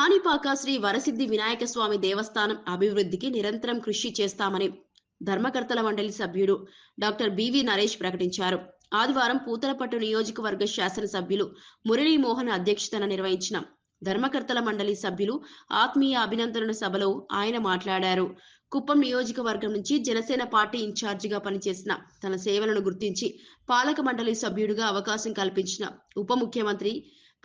కాణిపాక శ్రీ వరసిద్ధి వినాయక స్వామి దేవస్థానం అభివృద్ధికి నిరంతరం కృషి చేస్తామని ధర్మకర్తల మండలి సభ్యుడు డాక్టర్ బివి నరేష్ ప్రకటించారు. ఆదివారం పూతలపట్టు నియోజకవర్గ శాసనసభ్యులు మురళీమోహన్ అధ్యక్షతన నిర్వహించిన ధర్మకర్తల మండలి సభ్యులు ఆత్మీయ అభినందన సభలో ఆయన మాట్లాడారు. కుప్పం నియోజకవర్గం నుంచి జనసేన పార్టీ ఇన్ఛార్జిగా పనిచేసిన తన సేవలను గుర్తించి పాలక మండలి సభ్యుడిగా అవకాశం కల్పించిన ఉప ముఖ్యమంత్రి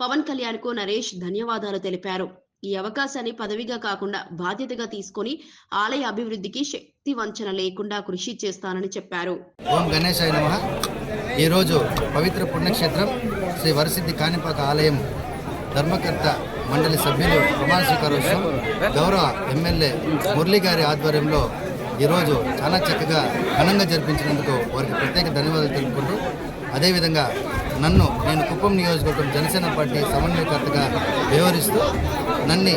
పవన్ కళ్యాణ్కు నరేష్ ధన్యవాదాలు తెలిపారు. ఈ అవకాశాన్ని పదవిగా కాకుండా బాధ్యతగా తీసుకొని ఆలయ అభివృద్ధికి శక్తి వంచన లేకుండా కృషి చేస్తానని చెప్పారు. ఓం గణేశాయ నమ. ఈరోజు పవిత్ర పుణ్యక్షేత్రం శ్రీ వరసిద్ధి కాణిపాక ఆలయం ధర్మకర్త మండలి సభ్యులు ప్రమాణ స్వీకారోత్సవం గౌరవ ఎమ్మెల్యే మురళీ గారి ఆధ్వర్యంలో ఈరోజు చాలా చక్కగా ఘనంగా జరిపించినందుకు వారికి ప్రత్యేక ధన్యవాదాలు తెలుపుకుంటూ అదేవిధంగా నన్ను నేను కుప్పం నియోజకవర్గం జనసేన పార్టీ సమన్వయకర్తగా వ్యవహరిస్తూ నన్ను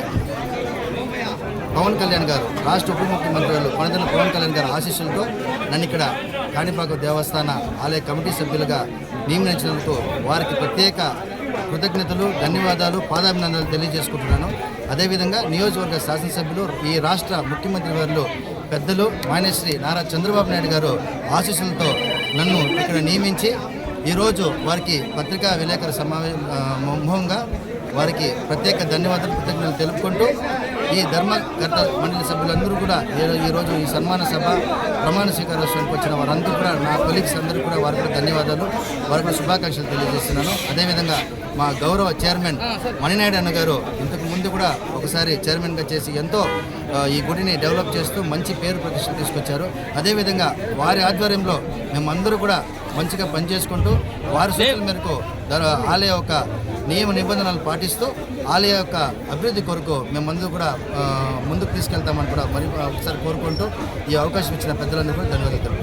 పవన్ కళ్యాణ్ గారు రాష్ట్ర ఉప ముఖ్యమంత్రి గారు కొనదల పవన్ కళ్యాణ్ గారి ఆశీస్సులతో నన్ను ఇక్కడ కాణిపాక దేవస్థాన ఆలయ కమిటీ సభ్యులుగా నియమించినందుకు వారికి ప్రత్యేక కృతజ్ఞతలు ధన్యవాదాలు పాదాభినందనలు తెలియజేసుకుంటున్నాను. అదేవిధంగా నియోజకవర్గ శాసనసభ్యులు ఈ రాష్ట్ర ముఖ్యమంత్రి వారిలో పెద్దలు మాన్యశ్రీ నారా చంద్రబాబు నాయుడు గారు ఆశీస్సులతో నన్ను ఇక్కడ నియమించి ఈరోజు వారికి పత్రికా విలేకరుల సమావే ముఖంగా వారికి ప్రత్యేక ధన్యవాదాలు కృతజ్ఞతలు తెలుపుకుంటూ ఈ ధర్మకర్త మండలి సభ్యులందరూ కూడా ఈ- ఈరోజు ఈ సన్మాన సభ ప్రమాణ స్వీకారోత్సవానికి వచ్చిన వారందరూ కూడా నా కొలీగ్స్ అందరూ కూడా వారికి కూడా ధన్యవాదాలు. వారికి కూడా శుభాకాంక్షలు తెలియజేస్తున్నాను. అదేవిధంగా మా గౌరవ చైర్మన్ మణినాయుడు అన్న గారు ఇంతకు ముందు కూడా ఒకసారి చైర్మన్గా చేసి ఎంతో ఈ గుడిని డెవలప్ చేస్తూ మంచి పేరు ప్రతిష్టలు తీసుకొచ్చారు. అదేవిధంగా వారి ఆధ్వర్యంలో మేమందరూ కూడా మంచిగా పనిచేసుకుంటూ వారి సూచనల మేరకు ఆలయ యొక్క నియమ నిబంధనలు పాటిస్తూ ఆలయ యొక్క అభివృద్ధి కొరకు మేమందరూ కూడా ముందుకు తీసుకెళ్తామని కూడా మరి ఒకసారి కోరుకుంటూ ఈ అవకాశం ఇచ్చిన పెద్దలందరూ కూడా ధన్యవాదాలు